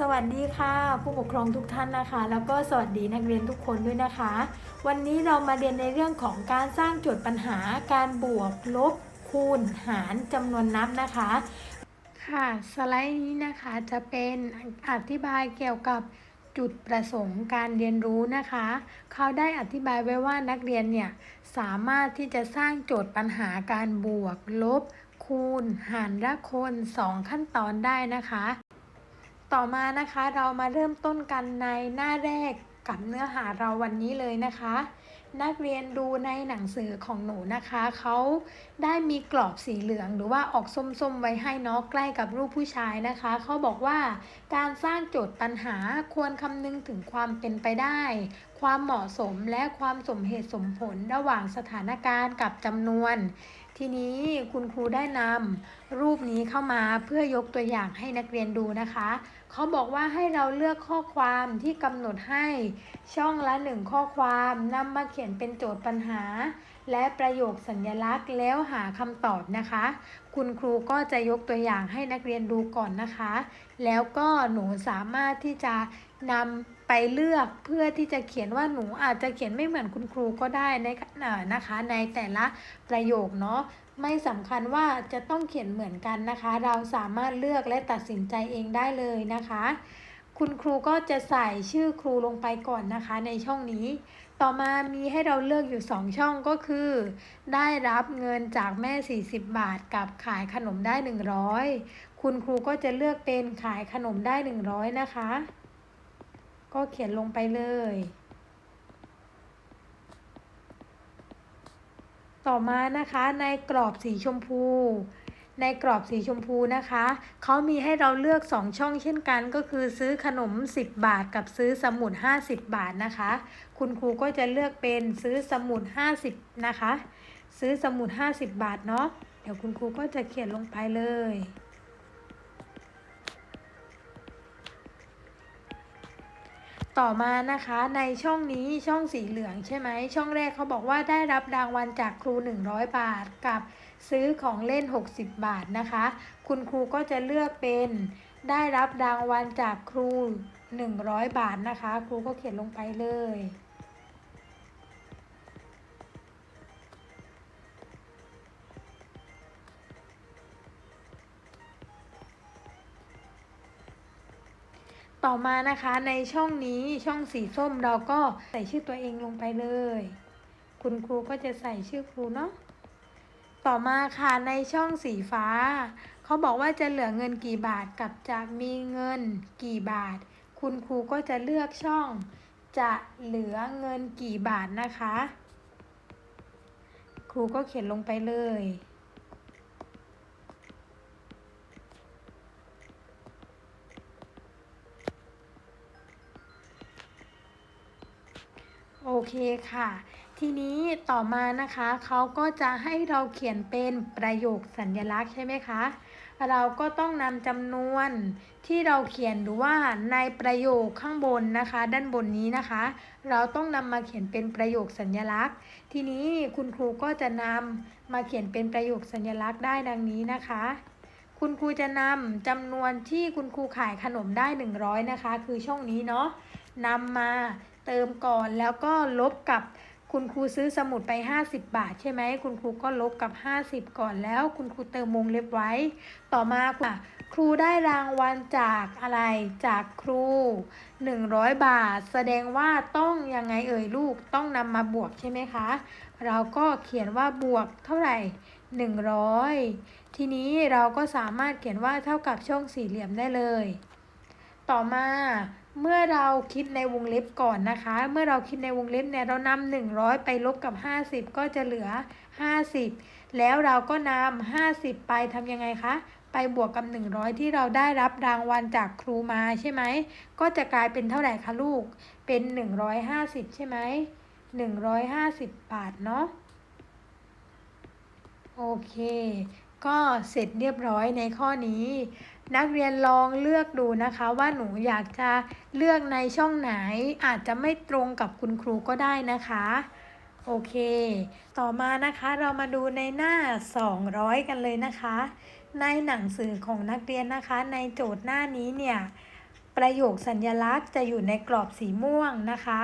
สวัสดีค่ะ ผู้ปกครองทุกท่านนะคะ แล้วก็สวัสดีนักเรียนทุกคนด้วยนะคะ วันนี้เรามาเรียนในเรื่องของการสร้างโจทย์ปัญหาการบวกลบคูณหารจำนวนนับนะคะ ค่ะสไลด์นี้นะคะจะเป็นอธิบายเกี่ยวกับจุดประสงค์การเรียนรู้นะคะ เขาได้อธิบายไว้ว่านักเรียนเนี่ยสามารถที่จะสร้างโจทย์ปัญหาการบวกลบคูณหารละคนสองขั้นตอนได้นะคะ ต่อมานะคะเรามาเริ่มต้นกันในหน้าแรกกับเนื้อหาเราวันนี้เลยนะคะ นักเรียนดูในหนังสือของหนูนะคะเขาได้มีกรอบสีเหลืองหรือว่าออกส้มๆไว้ให้เนาะใกล้กับรูปผู้ชายนะคะเขาบอกว่าการสร้างโจทย์ปัญหาควรคำนึงถึงความเป็นไปได้ ความเหมาะสมและความสมเหตุสมผลระหว่างสถานการณ์กับจำนวน ทีนี้คุณครูได้นำรูปนี้เข้ามาเพื่อยกตัวอย่างให้นักเรียนดูนะคะ เขาบอกว่าให้เราเลือกข้อความที่กำหนดให้ช่องละหนึ่งข้อความนำมาเขียนเป็นโจทย์ปัญหา และประโยคสัญลักษณ์แล้วหาคำตอบนะคะ คุณครูก็จะยกตัวอย่างให้นักเรียนดูก่อนนะคะ แล้วก็หนูสามารถที่จะนำ ไปเลือกเพื่อที่จะเขียนว่าหนูอาจจะเขียนไม่เหมือนคุณครูก็ได้ในนะคะในแต่ละประโยคเนาะไม่สำคัญว่าจะต้องเขียนเหมือนกันนะคะ เราสามารถเลือกและตัดสินใจเองได้เลยนะคะ คุณครูก็จะใส่ชื่อครูลงไปก่อนนะคะในช่องนี้ ต่อมามีให้เราเลือกอยู่ 2 ช่องก็คือ ได้รับเงินจากแม่ 40 บาทกับขายขนมได้ 100 คุณครูก็จะเลือกเป็นขายขนมได้ 100 นะคะ ก็เขียนลงไปเลย ต่อมานะคะในกรอบสีชมพู ในกรอบสีชมพูนะคะ เขามีให้เราเลือก 2 ช่องเช่นกัน ก็คือซื้อขนม 10 บาทกับซื้อสมุด 50 บาทนะคะ คุณครูก็จะเลือกเป็นซื้อสมุด 50 นะคะ ซื้อสมุด 50 บาทเนาะ เดี๋ยวคุณครูก็จะเขียนลงไปเลย ต่อมานะคะในช่องนี้ช่องสีเหลืองใช่ไหมช่องแรกเขาบอกว่าได้รับรางวัลจากครู 100 บาทกับซื้อของเล่น 60 บาทนะคะ คุณครูก็จะเลือกเป็นได้รับรางวัลจากครู 100 บาทนะคะ ครูก็เขียนลงไปเลย ต่อมานะคะในช่องนี้ช่องสีส้มเราก็ใส่ชื่อตัวเองลงไปเลย คุณครูก็จะใส่ชื่อครูเนาะต่อมาค่ะในช่องสีฟ้า เขาบอกว่าจะเหลือเงินกี่บาทกับจะมีเงินกี่บาท คุณครูก็จะเลือกช่อง จะเหลือเงินกี่บาทนะคะ ครูก็เขียนลงไปเลย เคค่ะ ทีนี้ต่อมานะคะเขาก็จะให้เราเขียนเป็นประโยคสัญลักษณ์ใช่ไหมคะ เราก็ต้องนำจำนวนที่เราเขียนหรือว่าในประโยคข้างบนนะคะ ด้านบนนี้นะคะ เราต้องนำมาเขียนเป็นประโยคสัญลักษณ์ ทีนี้คุณครูก็จะนำมาเขียนเป็นประโยคสัญลักษณ์ได้ดังนี้นะคะคุณครูจะนำจำนวนที่คุณครูขายขนมได้ 100 นะคะ คือช่องนี้เนาะนำมา เติมก่อนแล้วก็ลบกับคุณครูซื้อสมุดไป 50 บาท ใช่ไหมคุณครูก็ลบกับ 50 ก่อนแล้ว คุณครูเติมวงเล็บไว้ ต่อมาค่ะครูได้รางวัลจากอะไรจากครู 100 บาท แสดงว่าต้องยังไงเอ่ยลูกต้องนำมาบวกใช่ไหมคะ เราก็เขียนว่าบวกเท่าไหร่ 100 ทีนี้เราก็สามารถเขียนว่าเท่ากับช่องสี่เหลี่ยมได้เลย ต่อมา เมื่อเราคิดในวงเล็บก่อนนะคะ เมื่อเราคิดในวงเล็บเนี่ยเรานำหนึ่งร้อยไปลบกับ50ก็จะเหลือ50แล้วเราก็นำ50ไปทำยังไงคะไปบวกกับ100ที่เราได้รับรางวัลจากครูมาใช่ไหมก็จะกลายเป็นเท่าไหร่คะลูกเป็น150ใช่ไหม150บาทเนาะโอเค ก็เสร็จเรียบร้อยในข้อนี้ นักเรียนลองเลือกดูนะคะว่าหนูอยากจะเลือกในช่องไหน อาจจะไม่ตรงกับคุณครูก็ได้นะคะ โอเค ต่อมานะคะเรามาดูในหน้า 200 กันเลยนะคะ ในหนังสือของนักเรียนนะคะ ในโจทย์หน้านี้เนี่ยประโยคสัญลักษณ์จะอยู่ในกรอบสีม่วงนะคะ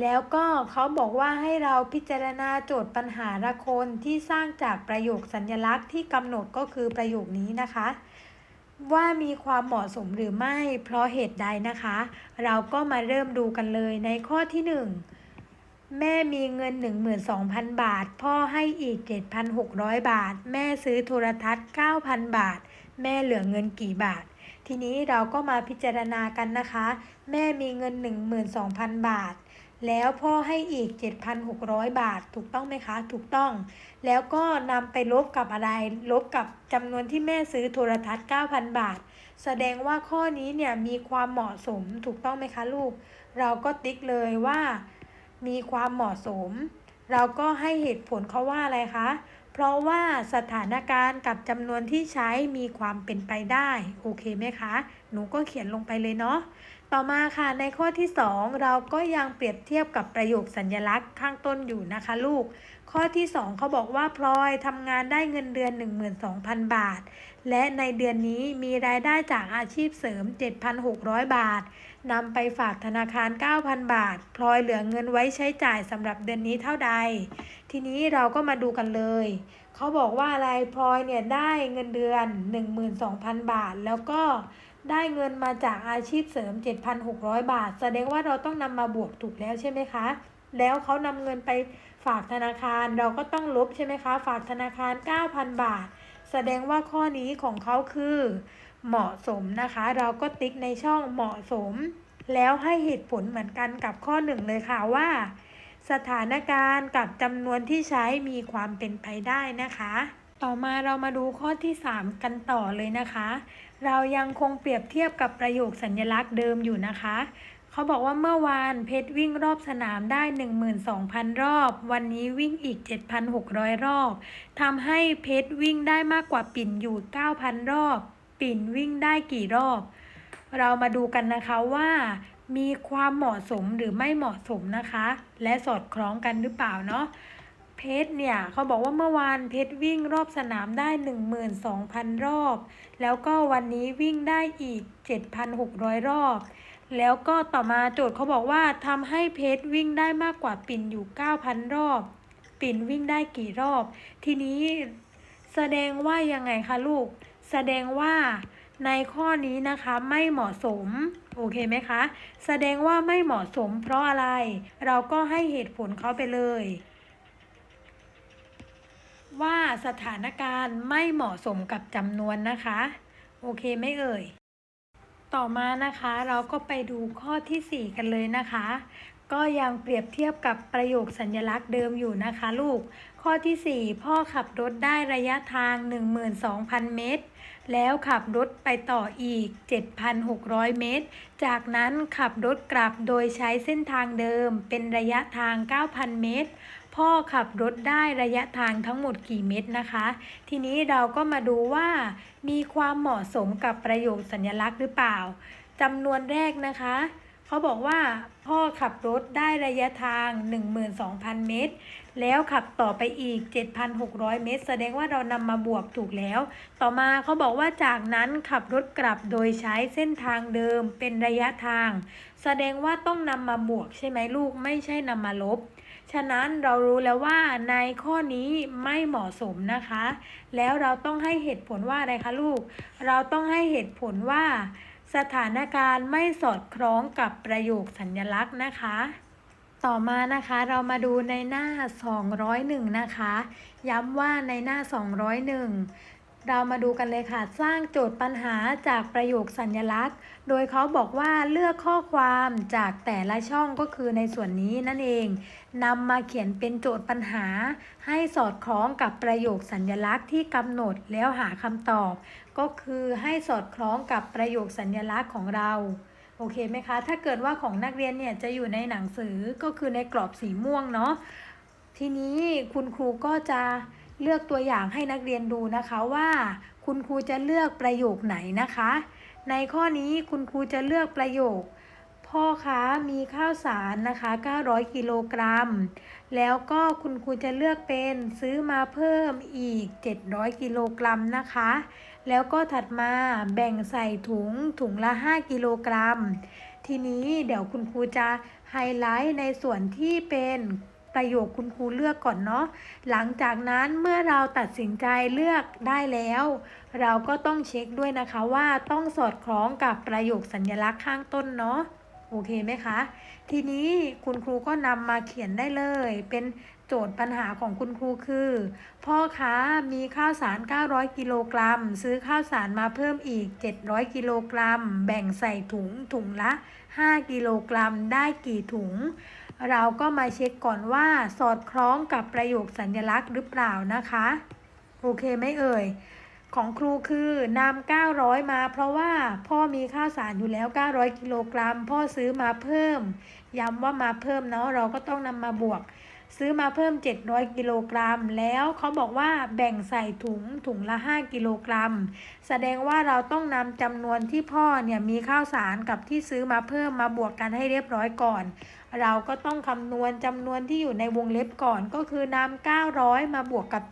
แล้วก็เขาบอกว่าให้เราพิจารณาโจทย์ปัญหาละคนที่สร้างจากประโยคสัญลักษณ์ที่กำหนดก็คือประโยคนี้นะคะ ว่ามีความเหมาะสมหรือไม่เพราะเหตุใดนะคะ เราก็มาเริ่มดูกันเลยในข้อที่ 1 แม่มีเงิน 12,000 บาท พ่อให้อีก 7,600 บาท แม่ซื้อโทรทัศน์ 9,000 บาท แม่เหลือเงินกี่บาท ทีนี้เราก็มาพิจารณากันนะคะ แม่มีเงิน 12,000 บาท แล้วพ่อให้อีก 7,600 บาทถูกต้องไหมคะ ถูกต้อง แล้วก็นำไปลบกับอะไร ลบกับจำนวนที่แม่ซื้อโทรทัศน์ 9,000 บาท แสดงว่าข้อนี้เนี่ยมีความเหมาะสมถูกต้องไหมคะลูก เราก็ติ๊กเลยว่า มีความเหมาะสม เราก็ให้เหตุผลเขาว่าอะไรคะ เพราะว่าสถานการณ์กับจำนวนที่ใช้มีความเป็นไปได้ โอเคไหมคะ หนูก็เขียนลงไปเลยเนาะ ต่อมาค่ะในข้อที่ 2 เราก็ยังเปรียบเทียบกับประโยคสัญลักษณ์ข้างต้นอยู่นะคะลูก ข้อที่ 2เขาบอกว่าพลอยทำงานได้เงินเดือน 12,000 บาท และในเดือนนี้มีรายได้จากอาชีพเสริม 7,600 บาทนำไปฝากธนาคาร 9,000 บาท พลอยเหลือเงินไว้ใช้จ่ายสำหรับเดือนนี้เท่าใด ทีนี้เราก็มาดูกันเลยเขาบอกว่าอะไรพลอยเนี่ยได้เงินเดือน 12,000 บาท แล้วก็ ได้เงินมาจากอาชีพเสริม 7,600 บาท แสดงว่าเราต้องนำมาบวกถูกแล้วใช่ไหมคะ แล้วเขานำเงินไปฝากธนาคารเราก็ต้องลบใช่ไหมคะ ฝากธนาคาร 9,000 บาท แสดงว่าข้อนี้ของเขาคือ เหมาะสมนะคะ เราก็ติ๊กในช่องเหมาะสม แล้วให้เหตุผลเหมือนกันกับข้อหนึ่งเลยค่ะว่า สถานการณ์กับจำนวนที่ใช้มีความเป็นไปได้นะคะ ต่อมาเรามาดูข้อที่ 3 กันต่อเลยนะคะ เรายังคงเปรียบเทียบกับประโยคสัญลักษณ์เดิมอยู่นะคะ เขาบอกว่าเมื่อวานเพชรวิ่งรอบสนามได้ 12,000 รอบ วันนี้วิ่งอีก 7,600 รอบทำให้เพชรวิ่งได้มากกว่าปิ่นอยู่ 9,000 รอบ ปิ่นวิ่งได้กี่รอบ เรามาดูกันนะคะว่ามีความเหมาะสมหรือไม่เหมาะสมนะคะ และสอดคล้องกันหรือเปล่าเนาะ เพชรเนี่ยเขาบอกว่าเมื่อวานเพชรวิ่งรอบสนามได้ 12,000 รอบ แล้วก็วันนี้วิ่งได้อีก 7,600 รอบ แล้วก็ต่อมาโจทย์เขาบอกว่าทำให้เพชรวิ่งได้มากกว่าปิ่นอยู่ 9,000 รอบ ปิ่นวิ่งได้กี่รอบ ทีนี้แสดงว่ายังไงคะลูก แสดงว่าในข้อนี้นะคะไม่เหมาะสม โอเคไหมคะ แสดงว่าไม่เหมาะสมเพราะอะไร เราก็ให้เหตุผลเขาไปเลย ว่าสถานการณ์ไม่เหมาะสมกับจำนวนนะคะ โอเคไหมเอ่ย ต่อมานะคะเราก็ไปดูข้อทีสี่ 4 กันเลยนะคะ ก็ยังเปรียบเทียบกับประโยคสัญลักษณ์เดิมอยู่นะคะลูก ข้อทีสี่ 4 พ่อขับรถได้ระยะทาง 12,000 เมตร แล้วขับรถไปต่ออีก 7,600 เมตร จากนั้นขับรถกลับโดยใช้เส้นทางเดิมเป็นระยะทาง 9,000 เมตร พ่อขับรถได้ระยะทางทั้งหมดกี่เมตรนะคะ ทีนี้เราก็มาดูว่ามีความเหมาะสมกับประโยคสัญลักษณ์หรือเปล่าจำนวนแรกนะคะเขาบอกว่าพ่อขับรถได้ระยะทาง 12,000 เมตร แล้วขับต่อไปอีก 7,600 เมตร แสดงว่าเรานำมาบวกถูกแล้ว ต่อมาเขาบอกว่าจากนั้นขับรถกลับโดยใช้เส้นทางเดิมเป็นระยะทาง แสดงว่าต้องนำมาบวกใช่ไหมลูกไม่ใช่นำมาลบ ฉะนั้นเรารู้แล้วว่าในข้อนี้ไม่เหมาะสมนะคะ แล้วเราต้องให้เหตุผลว่าอะไรคะลูก เราต้องให้เหตุผลว่า สถานการณ์ไม่สอดคล้องกับประโยคสัญลักษณ์นะคะต่อมานะคะเรามาดูในหน้า 201 นะคะ ย้ำว่าในหน้า 201 เรามาดูกันเลยค่ะ สร้างโจทย์ปัญหาจากประโยคสัญลักษณ์ โดยเขาบอกว่าเลือกข้อความจากแต่ละช่องก็คือในส่วนนี้นั่นเองนำมาเขียนเป็นโจทย์ปัญหา ให้สอดคล้องกับประโยคสัญลักษณ์ที่กำหนดแล้วหาคำตอบ ก็คือให้สอดคล้องกับประโยคสัญลักษณ์ของเราโอเคไหมคะ ถ้าเกิดว่าของนักเรียนเนี่ยจะอยู่ในหนังสือก็คือในกรอบสีม่วงเนาะทีนี้คุณครูก็จะ เลือกตัวอย่างให้นักเรียนดูนะคะว่า คุณครูจะเลือกประโยคไหนนะคะ ในข้อนี้คุณครูจะเลือกประโยค พ่อคะมีข้าวสารนะคะ 900 กิโลกรัม แล้วก็คุณครูจะเลือกเป็นซื้อมาเพิ่มอีก 700 กิโลกรัมนะคะ แล้วก็ถัดมาแบ่งใส่ถุงถุงละ 5 กิโลกรัมทีนี้เดี๋ยวคุณครูจะไฮไลท์ในส่วนที่เป็น ประโยคคุณครูเลือกก่อนเนาะ หลังจากนั้นเมื่อเราตัดสินใจเลือกได้แล้ว เราก็ต้องเช็คด้วยนะคะว่าต้องสอดคล้องกับประโยคสัญลักษณ์ข้างต้นเนาะ โอเคไหมคะ ทีนี้คุณครูก็นำมาเขียนได้เลย เป็นโจทย์ปัญหาของคุณครูคือ พ่อค้ามีข้าวสาร 900 กิโลกรัม ซื้อข้าวสารมาเพิ่มอีก 700 กิโลกรัม แบ่งใส่ถุงถุงละ 5 กิโลกรัม ได้กี่ถุง เราก็มาเช็คก่อนว่าสอดคล้องกับประโยคสัญลักษณ์หรือเปล่านะคะ โอเคไหมเอ่ย ของครูคือนำ900 มาเพราะว่าพ่อมีข้าวสารอยู่แล้ว 900 กิโลกรัม พ่อซื้อมาเพิ่ม ย้ำว่ามาเพิ่มเนาะเราก็ต้องนำมาบวก ซื้อมาเพิ่ม 700 กิโลกรัม แล้วเขาบอกว่าแบ่งใส่ถุงถุงละ 5 กิโลกรัม แสดงว่าเราต้องนำจำนวนที่พ่อเนี่ยมีข้าวสารกับที่ซื้อมาเพิ่มมาบวกกันให้เรียบร้อยก่อน เราก็ต้องคำนวณจำนวนที่อยู่ในวงเล็บก่อนก็คือนำ900 มาบวกกับ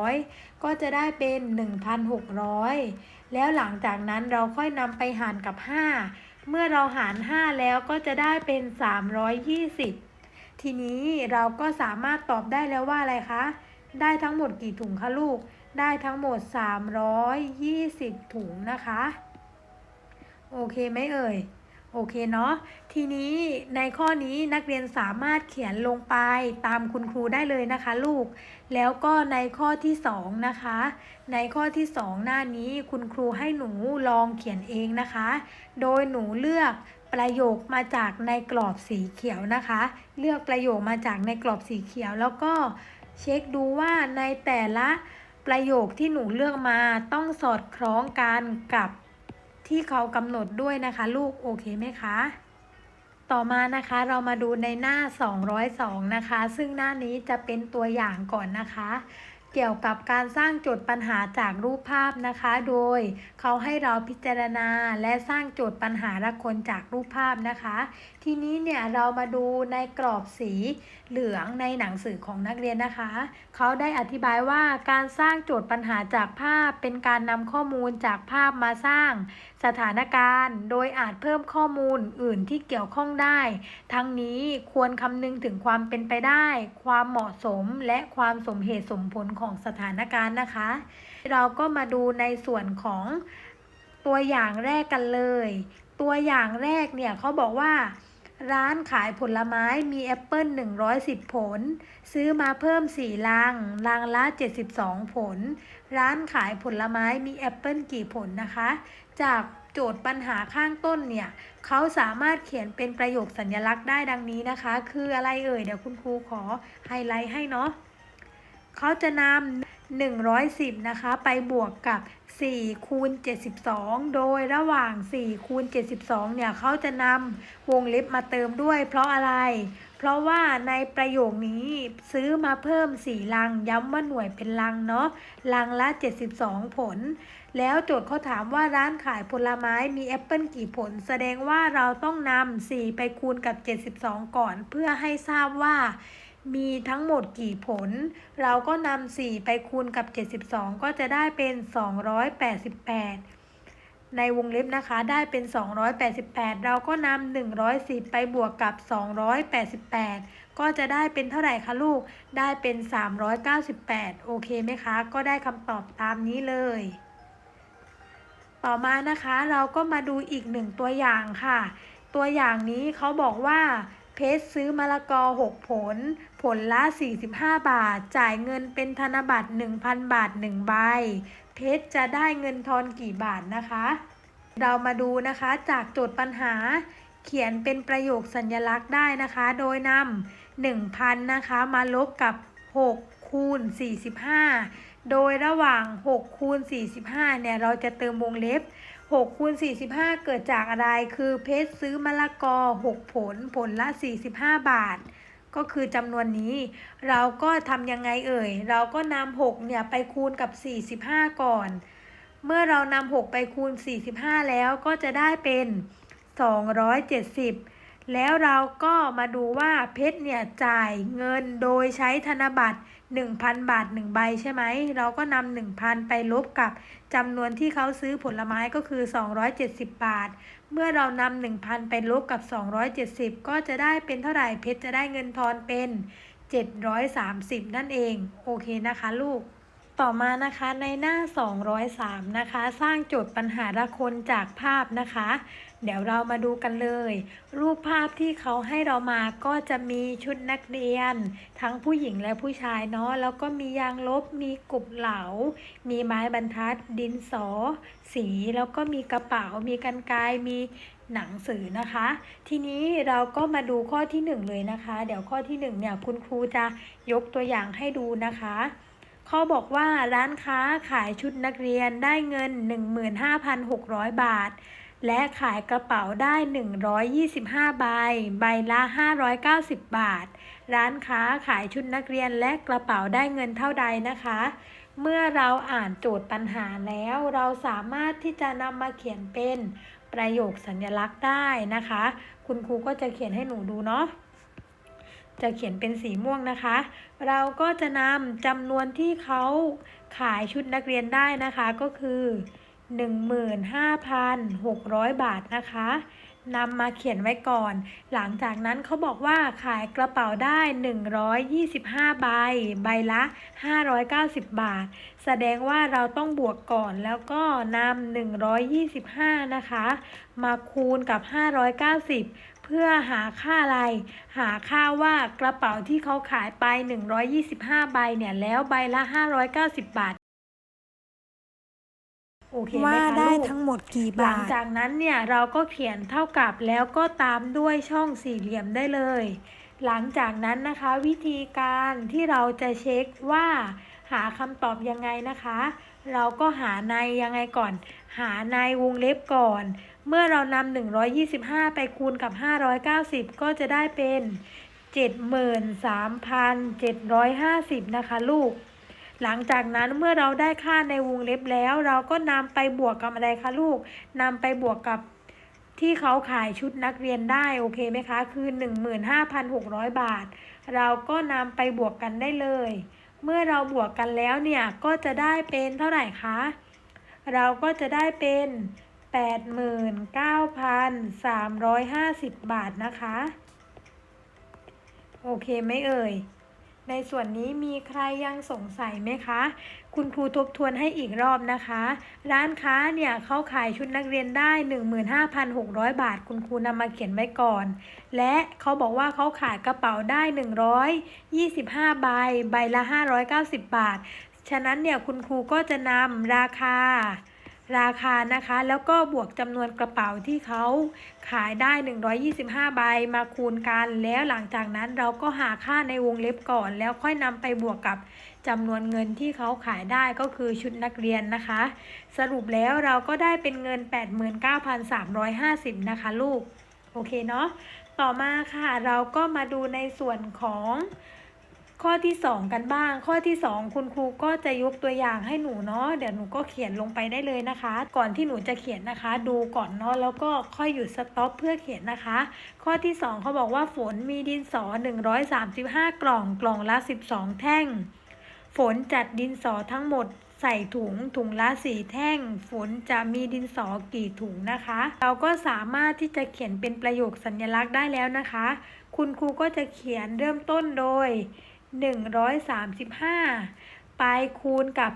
700 ก็จะได้เป็น 1,600 แล้วหลังจากนั้นเราค่อยนำไปหารกับ 5 เมื่อเราหาร 5 แล้วก็จะได้เป็น 320 ทีนี้เราก็สามารถตอบได้แล้วว่าอะไรคะ ได้ทั้งหมดกี่ถุงคะลูก ได้ทั้งหมด 320 ถุงนะคะ โอเคไหมเอ่ย โอเคเนาะ ทีนี้ในข้อนี้นักเรียนสามารถเขียนลงไปตามคุณครูได้เลยนะคะลูก แล้วก็ในข้อที่2นะคะ ในข้อที่ 2 หน้านี้คุณครูให้หนูลองเขียนเองนะคะ โดยหนูเลือกประโยคมาจากในกรอบสีเขียวนะคะ เลือกประโยคมาจากในกรอบสีเขียวแล้วก็เช็คดูว่าในแต่ละประโยคที่หนูเลือกมาต้องสอดคล้องกันกับ ที่เขากำหนดด้วยนะคะ ลูกโอเคไหมคะ ต่อมานะคะเรามาดูในหน้า 202 นะคะ ซึ่งหน้านี้จะเป็นตัวอย่างก่อนนะคะ เกี่ยวกับการสร้างโจทย์ปัญหาจากรูปภาพนะคะ โดยเขาให้เราพิจารณาและสร้างโจทย์ปัญหาละคนจากรูปภาพนะคะ ทีนี้เนี่ยเรามาดูในกรอบสีเหลืองในหนังสือของนักเรียนนะคะ เขาได้อธิบายว่าการสร้างโจทย์ปัญหาจากภาพ เป็นการนำข้อมูลจากภาพมาสร้างสถานการณ์ โดยอาจเพิ่มข้อมูลอื่นที่เกี่ยวข้องได้ ทั้งนี้ควรคำนึงถึงความเป็นไปได้ ความเหมาะสมและความสมเหตุสมผลของของสถานการณ์นะคะ เราก็มาดูในส่วนของตัวอย่างแรกกันเลย ตัวอย่างแรกเนี่ยเขาบอกว่า ร้านขายผลไม้มีแอปเปิล110 ผล ซื้อมาเพิ่ม 4 ลัง ลังละ 72 ผล ร้านขายผลไม้มีแอปเปิลกี่ผลนะคะ จากโจทย์ปัญหาข้างต้นเนี่ยเขาสามารถเขียนเป็นประโยคสัญลักษณ์ได้ดังนี้นะคะ คืออะไรเอ่ย เดี๋ยวคุณครูขอไฮไลท์ให้เนาะ เขาจะนำ110 นะคะ ไปบวกกับ4คูณ72 โดยระหว่าง4คูณ72 เนี่ยเขาจะนำวงเล็บมาเติมด้วย เพราะอะไร เพราะว่าในประโยคนี้ซื้อมาเพิ่ม 4 ลัง ย้ำว่าหน่วยเป็นลังเนาะ ลังละ 72 ผล แล้วโจทย์เขาถามว่าร้านขายผลไม้มีแอปเปิลกี่ผล แสดงว่าเราต้องนำ4ไปคูณกับ 72 ก่อน เพื่อให้ทราบว่า มีทั้งหมดกี่ผล เราก็นำ4ไปคูณกับ 72 ก็จะได้เป็น 288 ในวงเล็บนะคะได้เป็น 288 เราก็นำ110 ไปบวกกับ 288 ก็จะได้เป็นเท่าไหร่คะลูก ได้เป็น 398 โอเคไหมคะ ก็ได้คำตอบตามนี้เลย ต่อมานะคะเราก็มาดูอีกหนึ่งตัวอย่างค่ะ ตัวอย่างนี้เขาบอกว่า เพชรซื้อมะละกอ 6 ผล ผลละ 45 บาท จ่ายเงินเป็นธนบัตร 1,000 บาท 1 ใบ เพชรจะได้เงินทอนกี่บาทนะคะ เรามาดูนะคะจากโจทย์ปัญหา เขียนเป็นประโยคสัญลักษณ์ได้นะคะ โดยนำ1,000นะคะมาลบกับ 6 คูณ 45 โดยระหว่าง6คูณ45 เนี่ย เราจะเติมวงเล็บ6คูณ45 เกิดจากอะไร คือเพชรซื้อมะละกอ 6 ผล ผลละ 45 บาท ก็คือจำนวนนี้ เราก็ทำยังไงเอ่ย เราก็นำ6เนี่ย ไปคูณกับ 45 ก่อน เมื่อเรานำ6ไปคูณ 45 แล้วก็จะได้เป็น 270 แล้วเราก็มาดูว่าเพชรเนี่ยจ่ายเงินโดยใช้ธนบัตร 1,000 บาท 1 ใบใช่ไหม เราก็นำ1,000 ไปลบกับจำนวนที่เขาซื้อผลไม้ก็คือ 270 บาท เมื่อเรานำ1,000 ไปลบกับ 270 ก็จะได้เป็นเท่าไหร่เพชรจะได้เงินทอนเป็น 730 นั่นเอง โอเคนะคะลูก ต่อมานะคะในหน้า 203 นะคะ สร้างโจทย์ปัญหาละคนจากภาพนะคะ เดี๋ยวเรามาดูกันเลย รูปภาพที่เขาให้เรามาก็จะมีชุดนักเรียน ทั้งผู้หญิงและผู้ชายเนาะแล้วก็มียางลบ มีกรุบเหลา มีไม้บรรทัด ดินสอ สี แล้วก็มีกระเป๋า มีกันไกมีหนังสือนะคะ ทีนี้เราก็มาดูข้อที่หนึ่งเลยนะคะ เดี๋ยวข้อที่หนึ่งเนี่ยคุณครูจะยกตัวอย่างให้ดูนะคะ เขาบอกว่าร้านค้าขายชุดนักเรียนได้เงิน 15,600 บาท และขายกระเป๋าได้ 125 ใบ ใบละ 590 บาท ร้านค้าขายชุดนักเรียนและกระเป๋าได้เงินเท่าใดนะคะ เมื่อเราอ่านโจทย์ปัญหาแล้ว เราสามารถที่จะนำมาเขียนเป็นประโยคสัญลักษณ์ได้นะคะ คุณครูก็จะเขียนให้หนูดูเนาะ จะเขียนเป็นสีม่วงนะคะ เราก็จะนำจำนวนที่เขาขายชุดนักเรียนได้นะคะ ก็คือ 15,600 บาทนะคะนำมาเขียนไว้ก่อน หลังจากนั้นเขาบอกว่าขายกระเป๋าได้ 125 ใบ ใบละ 590 บาท แสดงว่าเราต้องบวกก่อนแล้วก็นำ125 นะคะ มาคูณกับ 590เพื่อหาค่าอะไร หาค่าว่ากระเป๋าที่เขาขายไป 125 ใบเนี่ยแล้วใบละ 590 บาทโอเคไหมว่าคะได้ลูกทั้งหมดกี่หลับางทจากนั้นเนี่ยเราก็เขียนเท่ากับแล้วก็ตามด้วยช่องสี่เหลี่ยมได้เลย หลังจากนั้นนะคะวิธีการที่เราจะเช็คว่าหาคำตอบยังไงนะคะ เราก็หาในยังไงก่อน หาในวงเล็บก่อน เมื่อเรานำ125 ไปคูณกับ 590 ก็จะได้เป็น 73,750 นะคะลูก หลังจากนั้นเมื่อเราได้ค่าในวงเล็บแล้ว เราก็นำไปบวกกับอะไรคะลูกนำไปบวกกับที่เขาขายชุดนักเรียนได้โอเคไหมคะ คือ 15,600 บาท เราก็นำไปบวกกันได้เลย เมื่อเราบวกกันแล้วเนี่ยก็จะได้เป็นเท่าไหร่คะ เราก็จะได้เป็น 89,350 บาทนะคะ โอเคไหมเอ่ย ในส่วนนี้มีใครยังสงสัยไหมคะ คุณครูทบทวนให้อีกรอบนะคะ ร้านค้าเนี่ยเขาขายชุดนักเรียนได้ 15,600 บาท คุณครูนำมาเขียนไว้ก่อน และเขาบอกว่าเขาขายกระเป๋าได้ 125 ใบ ใบละ 590 บาท ฉะนั้นเนี่ยคุณครูก็จะนำราคา ราคานะคะ แล้วก็บวกจำนวนกระเป๋าที่เขาขายได้ 125 ใบมาคูณกัน แล้วหลังจากนั้นเราก็หาค่าในวงเล็บก่อน แล้วค่อยนำไปบวกกับจำนวนเงินที่เขาขายได้ก็คือชุดนักเรียนนะคะ สรุปแล้วเราก็ได้เป็นเงิน 89,350 นะคะลูก โอเคเนาะ ต่อมาค่ะเราก็มาดูในส่วนของ ข้อที่ 2 กันบ้าง ข้อที่ 2 คุณครูก็จะยกตัวอย่างให้หนูเนาะเดี๋ยวหนูก็เขียนลงไปได้เลยนะคะ ก่อนที่หนูจะเขียนนะคะ ดูก่อนเนาะแล้วก็ค่อยหยุดสต็อปเพื่อเขียนนะคะ ข้อที่ 2เขาบอกว่าฝนมีดินสอ 135 กล่องกล่องละ 12 แท่ง ฝนจัดดินสอทั้งหมดใส่ถุงถุงละสี่แท่ง ฝนจะมีดินสอกี่ถุงนะคะ เราก็สามารถที่จะเขียนเป็นประโยคสัญลักษณ์ได้แล้วนะคะ คุณครูก็จะเขียนเริ่มต้นโดย 135 ไปคูณกับ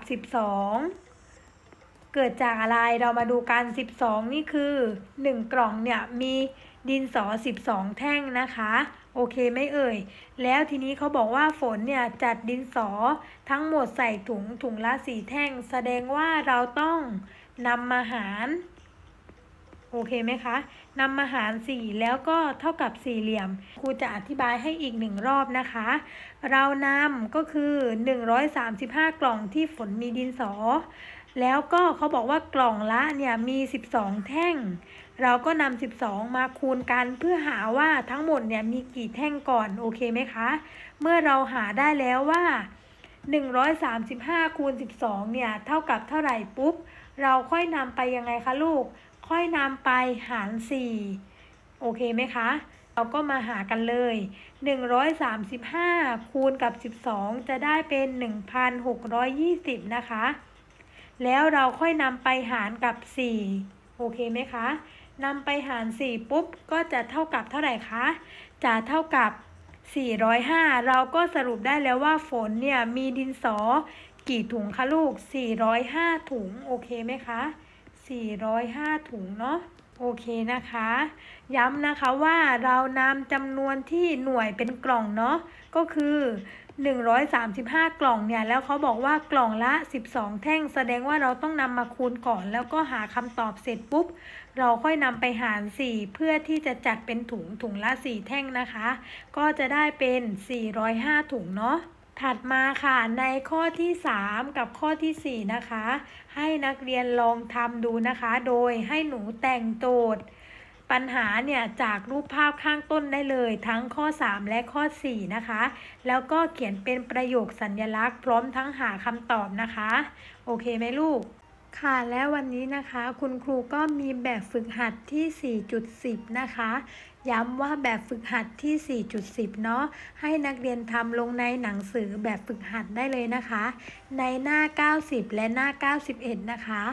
12 เกิดจากอะไรเรามาดูกัน 12 นี่คือ 1 กล่องเนี่ยมีดินสอ 12 แท่งนะคะ โอเคไหม่เอ่ย แล้วทีนี้เขาบอกว่าฝนเนี่ยจัดดินสอทั้งหมดใส่ถุงถุงละสี่แท่ง แสดงว่าเราต้องนำมาหาร โอเคไหมคะนำมาหาร 4 แล้วก็เท่ากับสี่เหลี่ยม ครูจะอธิบายให้อีกหนึ่งรอบนะคะ เรานำก็คือ 135 กล่องที่ฝนมีดินสอ แล้วก็เขาบอกว่ากล่องละเนี่ยมี 12 แท่ง เราก็นำ12 มาคูณกันเพื่อหาว่าทั้งหมดเนี่ยมีกี่แท่งก่อนโอเคไหมคะ เมื่อเราหาได้แล้วว่า 135คูณ12เนี่ยเท่ากับเท่าไหร่ปุ๊บ เราค่อยนำไปยังไงคะลูก ค่อยนำไปหาร 4 โอเคไหมคะ เราก็มาหากันเลย 135 คูณกับ 12 จะได้เป็น 1,620 นะคะ แล้วเราค่อยนำไปหารกับ 4 โอเคไหมคะนำไปหาร 4 ปุ๊บ ก็จะเท่ากับเท่าไหร่คะ จะเท่ากับ 405 เราก็สรุปได้แล้วว่าฝนเนี่ยมีดินสอกี่ถุงคะลูก 405 ถุง โอเคไหมคะ 405 ถุงเนาะโอเคนะคะ ย้ำนะคะว่าเรานำจำนวนที่หน่วยเป็นกล่องเนาะก็คือ 135 กล่องเนี่ย แล้วเขาบอกว่ากล่องละ 12 แท่ง แสดงว่าเราต้องนำมาคูณก่อน แล้วก็หาคำตอบเสร็จปุ๊บ เราค่อยนำไปหาร 4 เพื่อที่จะจัดเป็นถุงถุงละ 4 แท่งนะคะ ก็จะได้เป็น 405 ถุงเนาะ ถัดมาค่ะในข้อที่ 3 กับข้อที่ 4 นะคะ ให้นักเรียนลองทำดูนะคะ โดยให้หนูแต่งโจทย์ ปัญหาเนี่ยจากรูปภาพข้างต้นได้เลย ทั้งข้อ 3 และข้อ 4 นะคะ แล้วก็เขียนเป็นประโยคสัญญลักษณ์ พร้อมทั้งหาคำตอบนะคะ โอเคไหมลูกค่ะและวันนี้นะคะคุณครูก็มีแบบฝึกหัดที่ 4.10 นะคะ ย้ำว่าแบบฝึกหัดที่ 4.10 เนาะ ให้นักเรียนทำลงในหนังสือแบบฝึกหัดได้เลยนะคะ ในหน้า 90 และหน้า 91 นะคะ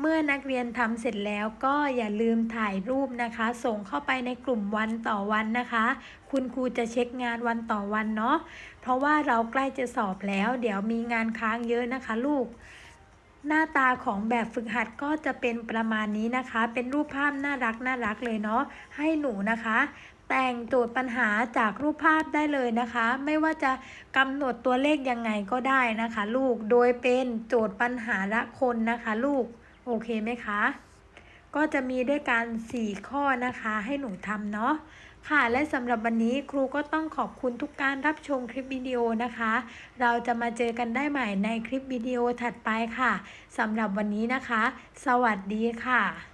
เมื่อนักเรียนทำเสร็จแล้วก็อย่าลืมถ่ายรูปนะคะ ส่งเข้าไปในกลุ่มวันต่อวันนะคะ คุณครูจะเช็คงานวันต่อวันเนาะ เพราะว่าเราใกล้จะสอบแล้ว เดี๋ยวมีงานค้างเยอะนะคะลูก หน้าตาของแบบฝึกหัดก็จะเป็นประมาณนี้นะคะ เป็นรูปภาพน่ารักน่ารักเลยเนาะ ให้หนูนะคะ แต่งโจทย์ปัญหาจากรูปภาพได้เลยนะคะ ไม่ว่าจะกำหนดตัวเลขยังไงก็ได้นะคะ ลูก โดยเป็นโจทย์ปัญหาละคนนะคะ ลูก โอเคไหมคะ ก็จะมีด้วยกัน 4 ข้อนะคะ ให้หนูทำเนาะ ค่ะ และสำหรับวันนี้ครูก็ต้องขอบคุณทุกการรับชมคลิปวิดีโอนะคะ เราจะมาเจอกันได้ใหม่ในคลิปวิดีโอถัดไปค่ะสำหรับวันนี้นะคะ สวัสดีค่ะ